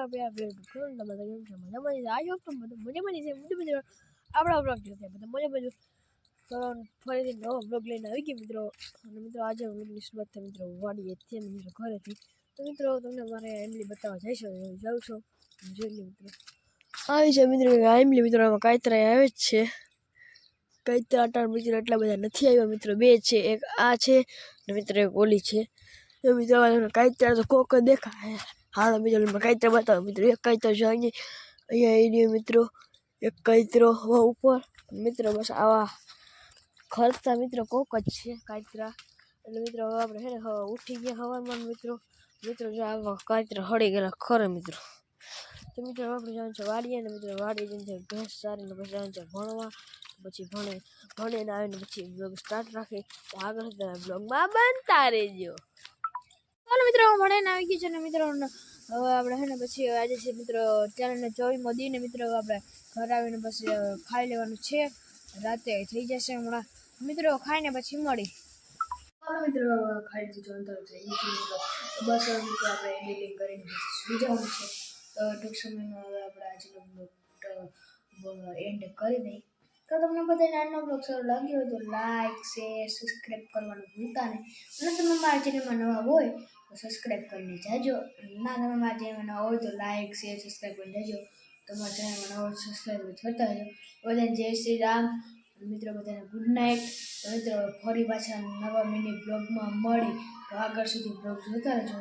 તમે કેમ છે. મજા મજા આજો પણ બધું બધું આપણા બ્લોગ જોતે બધા ફરીથી નવો બ્લોગ લઈને આવી ગયો મિત્રો. અને મિત્રો આજે વ્લોગની શરૂઆત થઈ મિત્રો. વાડીએ છે મિત્રો ઘરેથી. તો મિત્રો તમને મારે એમલી બતાવવા જઈશો. જાઉં છો. જોઈ મિત્રો. આવી છે મિત્રો. એમલી મિત્રો આમાં કાંતરા આવે જ છે. કાંતરા અટાણ મિત્રો એટલા બધા નથી આવ્યા મિત્રો. બે છે. એક આ છે મિત્ર મિત્રો એક ઓલી છે. તો મિત્રો કાંતરા તો કોક દેખાય. હાલો મિત્રો કાંતરા બતાવો. મિત્રો, એક કાંતરો છે અહીંયા એરિયો મિત્રો, એક હવે ઉપર. મિત્રો, બસ આવા ખર્ચતા મિત્રો, કોક જ છે કાંતરા એટલે મિત્રો, હવે આપણે છે હવે ઉઠી ગયા હવામાન મિત્રો. મિત્રો, જો આવા કાંતરા હળી ગયેલા ખરે મિત્રો. તો મિત્રો, હવે આપણે જવાનું છે વાડીએ ને મિત્રો, વાડીએ જઈને ભેંસ સારીને પછી જવાનું છે ભણવા. પછી ભણે ભણે ને આવીને પછી બ્લોગ સ્ટાર્ટ રાખી. આગળ બ્લોગમાં બનતા રહેજો. ચાલો મિત્રો મળે ને આવી ગયું છે ને મિત્રો હવે આપણે છે ને પછી આજે છે મિત્રો ચારને ચોવી મોદીને મિત્રો, આપણે ઘર આવીને પછી ખાઈ લેવાનું છે. રાતે થઈ જશે હમણાં. મિત્રો, ખાઈને પછી મળી. મિત્રો આપણે તો ટૂંક સમયમાં હવે આપણે આજનો બ્લોગ એન્ડ કરી દઈએ. તો તમને બધાને આજનો લાગ્યો હોય તો લાઈક શેર સબસ્ક્રાઈબ કરવાનું ભૂલતા નહીં. અને તમે મારા ચેનલમાં નવા હોય તો સબસ્ક્રાઈબ કરીને જાજો ના તમે મારા ચેનલમાં નવા હોય તો લાઈક શેર સબસ્ક્રાઈબ કરીને જાજો તમારા ચેનલમાં નવા સબસ્ક્રાઈબ કરતા રહેજો. બધાને જય શ્રી રામ. મિત્રો, બધાને ગુડ નાઇટ મિત્રો ફરી પાછા નવા મિની બ્લોગમાં મળી તો આગળ સુધી બ્લોગ જોતા રહેજો.